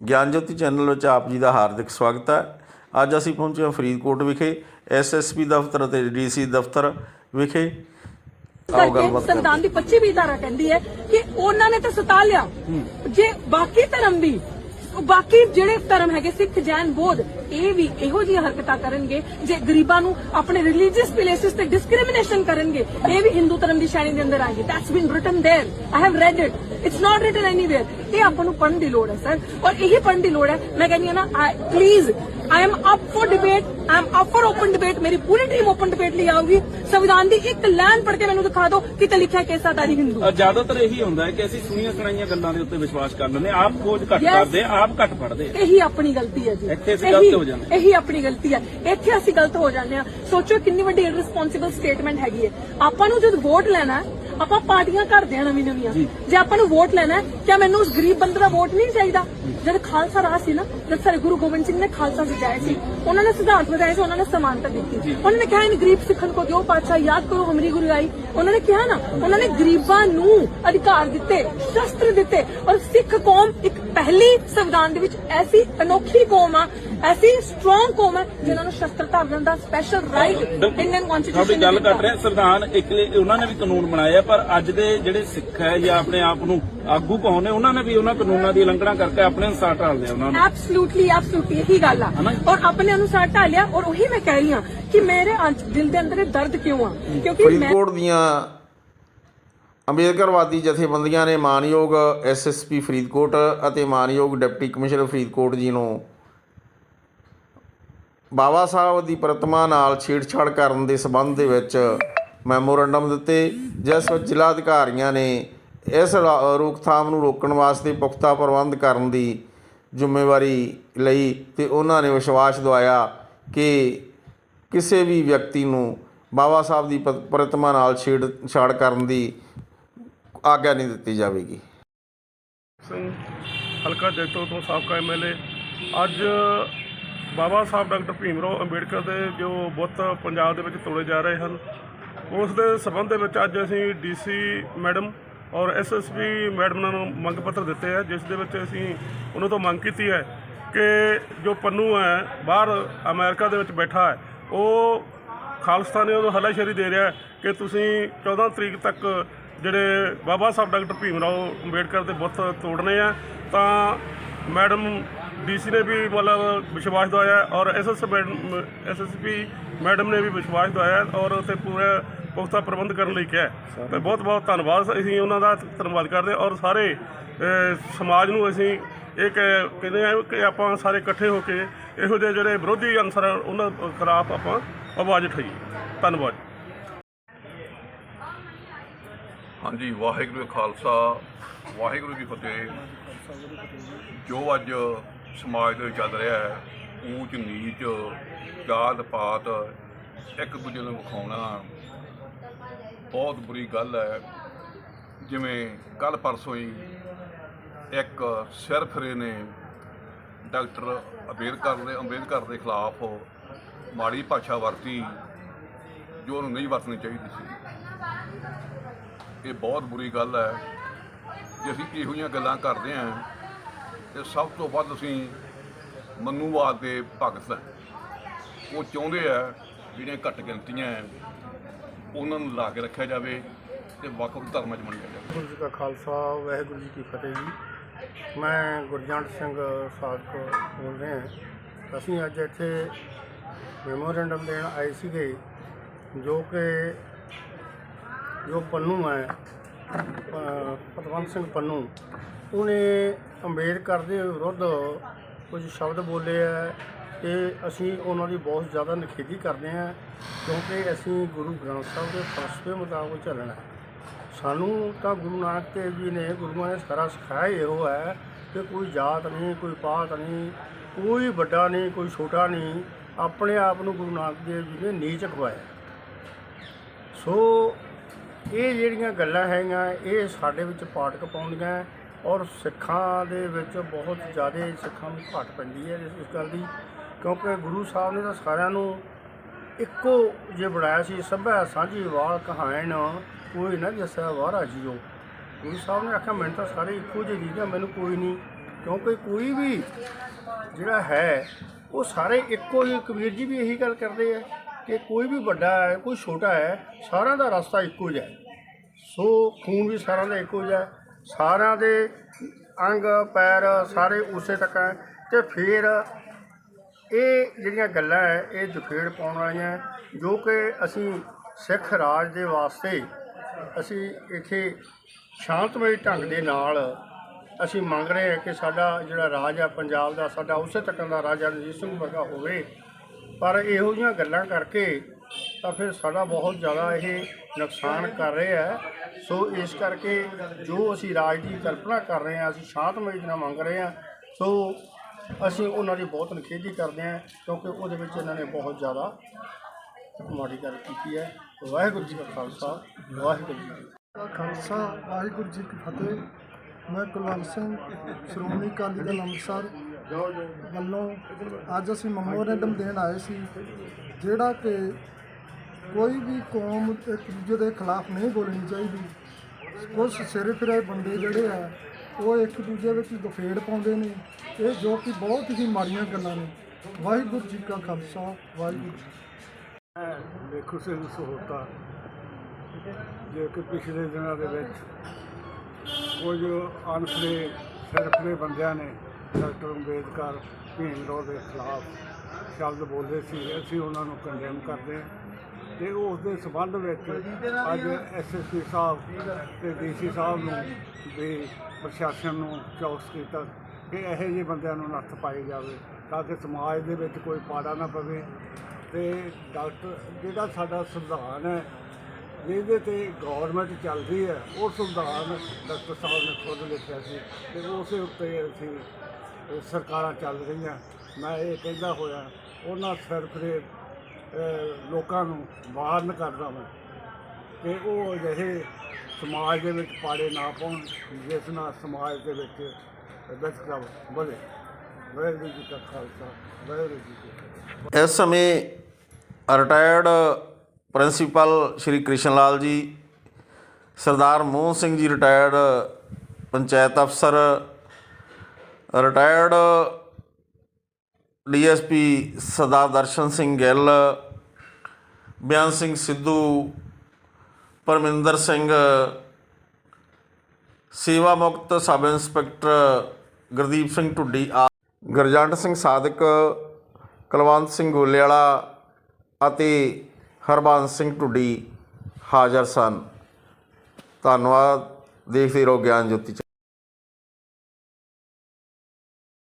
ਗਿਆਨਜੋਤੀ channel ਵਿੱਚ ਆਪ ਜੀ ਦਾ ਹਾਰਦਿਕ ਸਵਾਗਤ ਹੈ ਅੱਜ ਅਸੀਂ ਪਹੁੰਚੇ ਹਾਂ ਫਰੀਦਕੋਟ ਵਿਖੇ ਐਸਐਸਪੀ ਦਫ਼ਤਰ ਅਤੇ ਡੀਸੀ ਦਫ਼ਤਰ ਵਿਖੇ ਆਓ ਕਰਕੇ ਗੱਲਬਾਤ ਕਰਦੇ ਸੰਵਿਧਾਨ ਦੀ 25ਵੀਂ ਧਾਰਾ ਕਹਿੰਦੀ ਹੈ ਕਿ ਉਹਨਾਂ ਨੇ ਤਾਂ ਸਤਾ ਲਿਆ ਜੇ ਬਾਕੀ ਧਰਮ ਵੀ ਉਹ ਬਾਕੀ ਜਿਹੜੇ ਧਰਮ ਹੈਗੇ ਸਿੱਖ ਜੈਨ ਬੋਧ ਇਹ ਵੀ ਇਹੋ ਜਿਹੀਆਂ ਹਰਕਤਾਂ ਕਰਨਗੇ ਜੇ ਗਰੀਬਾਂ ਨੂੰ ਆਪਣੇ ਰਿਲੀਜੀਅਸ ਪਲੇਸਿਸ ਤੇ ਡਿਸਕ੍ਰਿਮੀਨੇਸ਼ਨ ਕਰਨਗੇ ਇਹ ਵੀ ਹਿੰਦੂ ਧਰਮ ਦੀ ਸ਼੍ਰੇਣੀ ਦੇ ਅੰਦਰ ਆਏਗੀ that's been written there I have read it it's not written anywhere ਇਹ ਆਪਾਂ ਨੂੰ ਪੜ੍ਹਨ ਦੀ ਲੋੜ ਹੈ ਸਰ ਔਰ ਇਹੀ ਪੜ੍ਹਨ ਦੀ ਲੋੜ ਹੈ। ਮੈਂ ਕਹਿੰਦੀ ਹਾਂ ਨਾ please I am up for debate I am up for open debate ਮੇਰੀ ਪੂਰੀ ਟੀਮ ਓਪਨ ਡਿਬੇਟ ਲਈ ਆਊਗੀ। ਸੰਵਿਧਾਨ ਦੀ ਇੱਕ ਲਾਈਨ ਪੜ੍ਹ ਕੇ ਮੈਨੂੰ ਦਿਖਾ ਦਿਓ ਕਿਤੇ ਲਿਖਿਆ ਕੇਸਾਦਾਰੀ ਹਿੰਦੂ ਅ, ਜ਼ਿਆਦਾਤਰ ਇਹੀ ਹੁੰਦਾ ਹੈ ਕਿ ਅਸੀਂ ਸੁਣੀਆਂ ਸੁਣਾਈਆਂ ਗੱਲਾਂ ਦੇ ਉੱਤੇ ਵਿਸ਼ਵਾਸ ਕਰ ਲੈਂਦੇ। ਆਪ ਖੋਜ ਘੱਟ. ਕਰਦੇ ਆਪ ਘੱਟ ਪੜ੍ਹਦੇ। ਇਹੀ ਆਪਣੀ ਗਲਤੀ ਹੈ ਜੀ। ਇੱਥੇ ਅਸੀਂ ਗਲਤ ਹੋ ਜਾਂਦੇ। ਇਹੀ ਆਪਣੀ ਗਲਤੀ ਹੈ। ਇੱਥੇ ਅਸੀਂ ਗਲਤ ਹੋ ਜਾਂਦੇ ਹਾਂ। ਸੋਚੋ ਕਿੰਨੀ ਵੱਡੀ ਇਰਰਿਸਪੌਂਸਿਬਲ ਸਟੇਟਮੈਂਟ ਹੈਗੀ ਹੈ। ਆਪਾਂ ਨੂੰ ਜਦ ਵੋਟ ਲੈਣਾ ਆਪਾਂ ਪਾਰਟੀਆਂ ਕਰਦੇ ਹਾਂ ਨਵੀਂ ਨਵੀਆਂ। ਜੇ। ਆਪਾਂ ਨੂੰ ਵੋਟ ਲੈਣਾ ਹੈ ਕਿਆ ਮੈਨੂੰ ਉਸ ਗਰੀਬ ਬੰਦੇ ਦਾ ਵੋਟ ਨਹੀਂ ਚਾਹੀਦਾ? ਜਦ ਖਾਲਸਾ ਰਾਜ ਸੀ ਨਾ ਜਦ ਸਾਡੇ ਗੁਰੂ ਗੋਬਿੰਦ ਸਿੰਘ ਨੇ ਖਾਲਸਾ ਸਜਾਇਆ ਸੀ ਉਹਨਾਂ ਨੇ ਸਿਧਾਂਤ ਵਧਾਏ ਸੀ ਉਹਨਾਂ ਨੇ ਸਮਾਨਤਾ ਦਿੱਤੀ। ਉਹਨਾਂ ਨੇ ਕਿਹਾ ਇਨ ਗਰੀਬ ਸਿੱਖਣ ਕੋ ਦਿਓ ਪਾਤਸ਼ਾਹ ਯਾਦ ਕਰੋ ਹਮਰੀ ਗੁਰਿਆਈ ਉਹਨਾਂ ਨੇ ਕਿਹਾ ਨਾ ਉਹਨਾਂ ਨੇ ਗਰੀਬਾਂ ਨੂੰ ਅਧਿਕਾਰ ਦਿੱਤੇ ਸ਼ਸਤਰ ਦਿੱਤੇ ਔਰ ਸਿੱਖ ਕੌਮ ਇੱਕ ਪਹਿਲੀ ਸੰਵਿਧਾਨ ਦੇ ਵਿੱਚ ਐਸੀ ਅਨੋਖੀ ਕੌਮ ਆ ਐਸੀ ਸਟਰੋਂਗ ਕੌਮ ਹੈ ਜਿਨ੍ਹਾਂ ਨੂੰ ਸ਼ਸਤਰ ਧਾਰਨ ਦਾ ਸਪੈਸ਼ਲ ਰਾਈਟ ਇੰਡੀਅਨ ਕਨਸਟੀਟਿਊਸ਼ਨ ਗੱਲ ਕਰ ਰਹੇ ਹਾਂ, ਸੰਵਿਧਾਨ ਇਕਲੇ ਉਹਨਾਂ ਨੇ ਵੀ ਕਾਨੂੰਨ ਬਣਾਏ ਆ ਪਰ ਅੱਜ ਦੇ ਜਿਹੜੇ ਸਿੱਖ ਹੈ ਜਾਂ ਆਪਣੇ ਆਪ ਨੂੰ ਆਗੂ ਕਹਾਉਂਦੇ ਉਹਨਾਂ ਨੇ ਵੀ ਉਹਨਾਂ ਕਾਨੂੰਨਾਂ ਦੀ ਉਲੰਘਣਾ ਕਰਕੇ ਆਪਣੇ ਅਨੁਸਾਰ ਢਾਲਦੇ ਆ ਉਹਨਾਂ ਨੂੰ। ਐਬਸੋਲੂਟਲੀ ਐਬਸੋਲੂਟਲੀ ਇਹੀ ਗੱਲ ਆ? ਔਰ ਆਪਣੇ ਅਨੁਸਾਰ ਢਾਲਿਆ ਔਰ ਉਹੀ ਮੈਂ ਕਹਿ ਰਹੀ ਹਾਂ ਕਿ ਮੇਰੇ ਅੰਜ- ਦਿਲ ਦੇ ਅੰਦਰ ਇਹ ਦਰਦ ਕਿਉਂ ਆ? ਕਿਉਂਕਿ ਮੈਂ ਫਰੀਦਕੋਟ ਦੀਆਂ ਅੰਬੇਦਕਰਵਾਦੀ ਜਥੇਬੰਦੀਆਂ ਨੇ ਮਾਨਯੋਗ ਐਸਐਸਪੀ ਫਰੀਦਕੋਟ ਅਤੇ ਮਾਨਯੋਗ ਡਿਪਟੀ ਕਮਿਸ਼ਨਰ ਫਰੀਦਕੋਟ ਜੀ ਨੂੰ ਬਾਬਾ ਸਾਹਿਬ ਦੀ ਪ੍ਰਤਿਮਾ ਨਾਲ ਛੇੜਛਾੜ ਕਰਨ ਦੇ ਸਬੰਧ ਦੇ ਵਿੱਚ ਮੈਮੋਰੰਡਮ ਦਿੱਤੇ, ਜਿਸ ਵਿੱਚ ਜ਼ਿਲ੍ਹਾ ਅਧਿਕਾਰੀਆਂ ਨੇ ਇਸ ਰੋਕਥਾਮ ਨੂੰ ਰੋਕਣ ਵਾਸਤੇ ਪੁਖਤਾ ਪ੍ਰਬੰਧ ਕਰਨ ਦੀ ਜ਼ਿੰਮੇਵਾਰੀ ਲਈ ਤੇ ਉਹਨਾਂ ਨੇ ਵਿਸ਼ਵਾਸ ਦਵਾਇਆ ਕਿ ਕਿਸੇ ਵੀ ਵਿਅਕਤੀ ਨੂੰ ਬਾਬਾ ਸਾਹਿਬ ਦੀ ਪ- ਪ੍ਰਤਿਮਾ ਨਾਲ ਛੇੜਛਾੜ ਕਰਨ ਦੀ ਆਗਿਆ ਨਹੀਂ ਦਿੱਤੀ ਜਾਵੇਗੀ। ਸਿੰਘ, ਹਲਕਾ ਜੈਤੋ ਤੋਂ ਸਾਬਕਾ ਐਮਐਲਏ ਅੱਜ ਬਾਬਾ ਸਾਹਿਬ ਡਾਕਟਰ ਭੀਮ ਰਾਓ ਅੰਬੇਡਕਰ ਦੇ ਜੋ ਬੁੱਤ ਪੰਜਾਬ ਦੇ ਵਿੱਚ ਤੋੜੇ ਜਾ ਰਹੇ ਹਨ, ਉਸ ਦੇ ਸਬੰਧ ਦੇ ਵਿੱਚ ਅੱਜ ਅਸੀਂ ਡੀਸੀ ਮੈਡਮ ਔਰ ਐਸਐਸਪੀ ਮੈਡਮ ਨੂੰ ਮੰਗ ਪੱਤਰ ਦਿੱਤੇ ਆ, ਜਿਸ ਦੇ ਵਿੱਚ ਅਸੀਂ ਉਹਨਾਂ ਤੋਂ ਮੰਗ ਕੀਤੀ ਹੈ ਕਿ ਜੋ ਪੰਨੂ ਹੈ, ਬਾਹਰ ਅਮਰੀਕਾ ਦੇ ਵਿੱਚ ਬੈਠਾ ਹੈ, ਉਹ ਖਾਲਿਸਤਾਨੀ ਉਹਨੂੰ ਹੱਲਾਸ਼ੇਰੀ ਦੇ ਰਿਹਾ ਕਿ ਤੁਸੀਂ 14 ਤਰੀਕ ਤੱਕ ਜਿਹੜੇ ਬਾਬਾ ਸਾਹਿਬ ਡਾਕਟਰ ਭੀਮ ਰਾਓ ਅੰਬੇਡਕਰ ਦੇ ਬੁੱਤ ਤੋੜਨੇ ਆ ਤਾਂ ਮੈਡਮ ਡੀਸੀ ਨੇ ਵੀ ਮਤਲਬ ਵਿਸ਼ਵਾਸ ਦਵਾਇਆ ਔਰ ਐਸਐਸ ਐਸਐਸਪੀ ਮੈਡਮ ਨੇ ਵੀ ਵਿਸ਼ਵਾਸ ਦਵਾਇਆ ਔਰ ਉੱਥੇ ਪੂਰੇ ਪੁਖਤਾ ਪ੍ਰਬੰਧ ਕਰਨ ਲਈ ਕਿਹਾ। ਤੇ ਬਹੁਤ ਬਹੁਤ ਧੰਨਵਾਦ ਅਸੀਂ ਉਹਨਾਂ ਦਾ ਧੰਨਵਾਦ ਕਰਦੇ ਹਾਂ ਔਰ ਸਾਰੇ ਸਮਾਜ ਨੂੰ ਅਸੀਂ ਇਹ ਕਹਿ- ਕਹਿੰਦੇ ਆ ਕਿ ਆਪਾਂ ਸਾਰੇ ਇਕੱਠੇ ਹੋ ਕੇ ਇਹੋ ਜਿਹੇ ਜਿਹੜੇ ਵਿਰੋਧੀ ਅਨਸਰ ਹਨ, ਉਹਨਾਂ ਖਿਲਾਫ ਆਪਾਂ ਆਵਾਜ਼ ਉਠਾਈਏ। ਧੰਨਵਾਦ ਹਾਂਜੀ, ਵਾਹਿਗੁਰੂ ਖਾਲਸਾ, ਵਾਹਿਗੁਰੂ ਜੀ ਫਤਿਹ। ਜੋ ਅੱਜ ਸਮਾਜ ਦੇ ਵਿੱਚ ਚੱਲ ਰਿਹਾ ਹੈ, ਊਚ, ਨੀਚ, ਜਾਤ ਪਾਤ ਇੱਕ ਦੂਜੇ ਨੂੰ ਵਿਖਾਉਣਾ ਬਹੁਤ ਬੁਰੀ ਗੱਲ ਹੈ। ਜਿਵੇਂ ਕੱਲ ਪਰਸੋਂ ਹੀ ਇੱਕ ਸਿਰਫਰੇ ਨੇ ਡਾਕਟਰ ਅੰਬੇਦਕਰ ਦੇ ਅੰਬੇਦਕਰ ਦੇ ਖਿਲਾਫ ਮਾੜੀ ਭਾਸ਼ਾ ਵਰਤੀ, ਜੋ ਉਹਨੂੰ ਨਹੀਂ ਵਰਤਣੀ ਚਾਹੀਦੀ ਸੀ। ਇਹ ਬਹੁਤ ਬੁਰੀ ਗੱਲ ਹੈ ਜੇ ਅਸੀਂ ਇਹੋ ਜਿਹੀਆਂ ਗੱਲਾਂ ਕਰਦੇ ਹਾਂ ਤੇ ਸਭ ਤੋਂ ਵੱਧ ਅਸੀਂ ਮਨੂਵਾਦ ਦੇ ਭਗਤ ਹਾਂ। ਉਹ ਚਾਹੁੰਦੇ ਆ ਜਿਹੜੀਆਂ ਘੱਟ ਗਿਣਤੀਆਂ ਹੈ, ਉਹਨਾਂ ਨੂੰ ਲਾ ਕੇ ਰੱਖਿਆ ਜਾਵੇ ਤੇ ਵੱਖ ਵੱਖ ਧਰਮਾਂ 'ਚ ਵੰਡਿਆ ਜਾਵੇ। ਵਾਹਿਗੁਰੂ ਜੀ ਕਾ ਖਾਲਸਾ, ਵਾਹਿਗੁਰੂ ਜੀ ਕੀ ਫਤਿਹ ਜੀ। ਮੈਂ ਗੁਰਜੰਟ ਸਿੰਘ ਸਾਧਕ ਬੋਲ ਰਿਹਾ ਹਾਂ। ਅਸੀਂ ਅੱਜ ਇੱਥੇ ਮੈਮੋਰੈਂਡਮ ਦੇਣ ਆਏ ਸੀਗੇ ਜੋ ਕਿ ਜੋ ਪੰਨੂ ਹੈ ਪਤਵੰਤ ਸਿੰਘ ਪੰਨੂ, ਉਹਨੇ ਅੰਬੇਦਕਰ ਦੇ ਵਿਰੁੱਧ ਕੁਝ ਸ਼ਬਦ ਬੋਲੇ ਆ। ਤੇ ਅਸੀਂ ਉਹਨਾਂ ਦੀ ਬਹੁਤ ਜ਼ਿਆਦਾ ਨਿਖੇਧੀ ਕਰਦੇ ਹਾਂ, ਕਿਉਂਕਿ ਅਸੀਂ ਗੁਰੂ ਗ੍ਰੰਥ ਸਾਹਿਬ ਦੇ ਫਲਸਫੇ ਮੁਤਾਬਕ ਚੱਲਣਾ ਸਾਨੂੰ ਤਾਂ ਗੁਰੂ ਨਾਨਕ ਦੇਵ ਜੀ ਨੇ ਗੁਰੂਆਂ ਨੇ ਸਾਰਾ ਸਿਖਾਇਆ ਹੀ ਇਹੋ ਹੈ ਕਿ ਕੋਈ ਜਾਤ ਨਹੀਂ, ਕੋਈ ਪਾਤ ਨਹੀਂ, ਕੋਈ ਵੱਡਾ ਨਹੀਂ, ਕੋਈ ਛੋਟਾ ਨਹੀਂ, ਆਪਣੇ ਆਪ ਨੂੰ ਗੁਰੂ ਨਾਨਕ ਦੇਵ ਜੀ ਨੇ ਨੀਚ ਖਵਾਇਆ। ਸੋ ਇਹ ਜਿਹੜੀਆਂ ਗੱਲਾਂ ਹੈਗੀਆਂ, ਇਹ ਸਾਡੇ ਵਿੱਚ ਪਾਟਕ ਪਾਉਂਦੀਆਂ ਔਰ ਸਿੱਖਾਂ ਦੇ ਵਿੱਚ ਬਹੁਤ ਜ਼ਿਆਦਾ ਸਿੱਖਾਂ ਨੂੰ ਘਾਟ ਪੈਂਦੀ ਹੈ ਇਸ ਇਸ ਗੱਲ ਦੀ, ਕਿਉਂਕਿ ਗੁਰੂ ਸਾਹਿਬ ਨੇ ਤਾਂ ਸਾਰਿਆਂ ਨੂੰ ਇੱਕੋ ਜੇ ਬਣਾਇਆ ਸੀ, ਸਭੈ ਸਾਂਝੀ ਵਾਲ ਕਹਾਣ ਕੋਈ ਨਾ ਜਸਾ ਵਾਰਾ ਜੀਓ। ਗੁਰੂ ਸਾਹਿਬ ਨੇ ਆਖਿਆ, ਮੈਨੂੰ ਤਾਂ ਸਾਰੇ ਇੱਕੋ ਜਿਹੇ ਦੀਦੇ ਮੈਨੂੰ ਕੋਈ ਨਹੀਂ। ਕਿਉਂਕਿ ਕੋਈ ਵੀ ਜਿਹੜਾ ਹੈ, ਉਹ ਸਾਰੇ ਇੱਕੋ ਹੀ ਕਬੀਰ ਜੀ ਵੀ ਇਹੀ ਗੱਲ ਕਰਦੇ ਆ ਕਿ ਕੋਈ ਵੀ ਵੱਡਾ ਹੈ, ਕੋਈ ਛੋਟਾ ਹੈ, ਸਾਰਿਆਂ ਦਾ ਰਸਤਾ ਇੱਕੋ ਜਿਹਾ ਹੈ। ਸੋ ਖੂਨ ਵੀ ਸਾਰਿਆਂ ਦਾ ਇੱਕੋ ਜਿਹਾ ਸਾਰਿਆਂ ਦੇ ਅੰਗ, ਪੈਰ ਸਾਰੇ ਉਸੇ ਤੱਕ ਹੈ। ਤੇ ਫਿਰ ਇਹ ਜਿਹੜੀਆਂ ਗੱਲਾਂ ਹੈ, ਇਹ ਜਫੇੜ ਪਾਉਣ ਵਾਲੀਆਂ ਜੋ ਕਿ ਅਸੀਂ ਸਿੱਖ ਰਾਜ ਦੇ ਵਾਸਤੇ ਅਸੀਂ ਇੱਥੇ ਸ਼ਾਂਤਮਈ ਢੰਗ ਦੇ ਨਾਲ ਅਸੀਂ ਮੰਗ ਰਹੇ ਹਾਂ ਕਿ ਸਾਡਾ ਜਿਹੜਾ ਰਾਜ ਹੈ ਪੰਜਾਬ ਦਾ, ਸਾਡਾ ਉਸੇ ਤੱਕ ਦਾ ਰਾਜਾ ਰਣਜੀਤ ਸਿੰਘ ਵਰਗਾ ਹੋਵੇ। ਪਰ ਇਹੋ ਜਿਹੀਆਂ ਗੱਲਾਂ ਕਰਕੇ ਤਾਂ ਫਿਰ ਸਾਡਾ ਬਹੁਤ ਜ਼ਿਆਦਾ ਇਹ ਨੁਕਸਾਨ ਕਰ ਰਿਹਾ ਹੈ। ਸੋ ਇਸ ਕਰਕੇ ਜੋ ਅਸੀਂ ਰਾਜ ਦੀ ਕਲਪਨਾ ਕਰ ਰਹੇ ਹਾਂ, ਅਸੀਂ ਸ਼ਾਂਤਮਈ ਨਾਲ ਮੰਗ ਰਹੇ ਹਾਂ। ਸੋ ਅਸੀਂ ਉਹਨਾਂ ਦੀ ਬਹੁਤ ਨਿਖੇਧੀ ਕਰਦੇ ਹਾਂ, ਕਿਉਂਕਿ ਉਹਦੇ ਵਿੱਚ ਇਹਨਾਂ ਨੇ ਬਹੁਤ ਜ਼ਿਆਦਾ ਮਾੜੀ ਗੱਲ ਕੀਤੀ ਹੈ। ਵਾਹਿਗੁਰੂ ਜੀ ਕਾ ਖਾਲਸਾ, ਵਾਹਿਗੁਰੂ ਜੀ ਕੀ ਦਾ ਖਾਲਸਾ, ਵਾਹਿਗੁਰੂ ਜੀ ਕੀ ਫਤਿਹ। ਮੈਂ ਕੁਲਵੰਤ ਸਿੰਘ, ਸ਼੍ਰੋਮਣੀ ਅਕਾਲੀ ਦਲ ਅੰਮ੍ਰਿਤਸਰ ਵੱਲੋਂ ਅੱਜ ਅਸੀਂ ਮੈਮੋਰੈਂਡਮ ਦੇਣ ਆਏ ਸੀ, ਜਿਹੜਾ ਕਿ ਕੋਈ ਵੀ ਕੌਮ ਇੱਕ ਦੂਜੇ ਦੇ ਖਿਲਾਫ ਨਹੀਂ ਬੋਲਣੀ ਚਾਹੀਦੀ। ਕੁਝ ਸਿਰੇ ਫਿਰੇ ਬੰਦੇ ਜਿਹੜੇ ਆ, ਉਹ ਇੱਕ ਦੂਜੇ ਵਿੱਚ ਦਫੇੜ ਪਾਉਂਦੇ ਨੇ। ਇਹ ਜੋ ਕਿ ਬਹੁਤ ਹੀ ਮਾੜੀਆਂ ਗੱਲਾਂ ਨੇ। ਵਾਹਿਗੁਰੂ ਜੀ ਕਾ ਖਾਲਸਾ, ਵਾਹਿਗੁਰੂ ਜੀ ਦੇਖੋ ਸਿੰਘ ਸਹੋਤਾ ਜੋ ਕਿ ਪਿਛਲੇ ਦਿਨਾਂ ਦੇ ਵਿੱਚ ਕੁਝ ਅਨਸਰੇ ਸਿਰਫਲੇ ਬੰਦਿਆਂ ਨੇ ਡਾਕਟਰ ਅੰਬੇਦਕਰ ਭੀਮ ਰਾਓ ਦੇ ਖਿਲਾਫ ਸ਼ਬਦ ਬੋਲੇ ਸੀ, ਅਸੀਂ ਉਹਨਾਂ ਨੂੰ ਕੰਡੈਮ ਕਰਦੇ ਹਾਂ। ਤੇ ਉਸ ਦੇ ਸਬੰਧ ਵਿੱਚ ਅੱਜ ਐਸਐਸਪੀ ਸਾਹਿਬ ਤੇ ਡੀਸੀ ਸਾਹਿਬ ਨੂੰ ਵੀ ਪ੍ਰਸ਼ਾਸਨ ਨੂੰ ਚੌਕਸ ਕੀਤਾ ਕਿ ਇਹੋ ਜਿਹੇ ਬੰਦਿਆਂ ਨੂੰ ਨੱਥ ਪਾਈ ਜਾਵੇ ਤਾਂ ਕਿ ਸਮਾਜ ਦੇ ਵਿੱਚ ਕੋਈ ਪਾੜਾ ਨਾ ਪਵੇ ਤੇ ਡਾਕਟਰ ਜਿਹੜਾ ਸਾਡਾ ਸੰਵਿਧਾਨ ਹੈ, ਜਿਹਦੇ ਤੇ ਗਵਰਨਮੈਂਟ ਚੱਲਦੀ ਹੈ, ਉਹ ਸੰਵਿਧਾਨ ਡਾਕਟਰ ਸਾਹਿਬ ਨੇ ਖੁਦ ਲਿਖਿਆ ਸੀ ਤੇ ਉਸੇ ਉੱਤੇ ਅਸੀਂ ਸਰਕਾਰਾਂ ਚੱਲ ਰਹੀਆਂ। ਮੈਂ ਇਹ ਕਹਿੰਦਾ ਹੋਇਆ, ਉਹਨਾਂ ਸਿਰਫ ਦੇ ਲੋਕਾਂ ਨੂੰ ਵਾਰਨ ਕਰਦਾ ਮੈਂ ਕਿ ਉਹ ਅਜਿਹੇ ਸਮਾਜ ਦੇ ਵਿੱਚ ਪਾੜੇ ਨਾ ਪਾਉਣ, ਜਿਸ ਨਾਲ ਸਮਾਜ ਦੇ ਵਿੱਚ ਵਿਤਕਰਾ ਵਧੇ। ਵਾਹਿਗੁਰੂ ਜੀ ਕਾ ਖਾਲਸਾ, ਵਾਹਿਗੁਰੂ ਜੀ ਕੀ ਫਤਿਹ। ਇਸ ਸਮੇਂ retired principal Shri Krishan Lal ji, Sardar Mohan Singh ji retired panchayat ਅਫਸਰ, ਰਿਟਾਇਰਡ ਡੀਐਸਪੀ ਸਰਦਾਰ ਦਰਸ਼ਨ ਸਿੰਘ ਗਿੱਲ, ਬਿਆਨ ਸਿੰਘ ਸਿੱਧੂ, ਪਰਮਿੰਦਰ ਸਿੰਘ, ਸੇਵਾ ਮੁਕਤ ਸਬ ਇੰਸਪੈਕਟਰ ਗੁਰਦੀਪ ਸਿੰਘ ਢੁੱਡੀ ਆ ਗਰਜੰਟ ਸਿੰਘ ਸਾਦਕ, ਕੁਲਵੰਤ ਸਿੰਘ ਗੋਲੇਵਾਲਾ ਅਤੇ ਹਰਬੰਸ ਸਿੰਘ ਢੁੱਡੀ ਹਾਜ਼ਰ ਸਨ ਧੰਨਵਾਦ ਦੇਖਦੇ ਰਹੋ ਗਿਆਨ ਜੋਤੀ ਚੈਨਲ।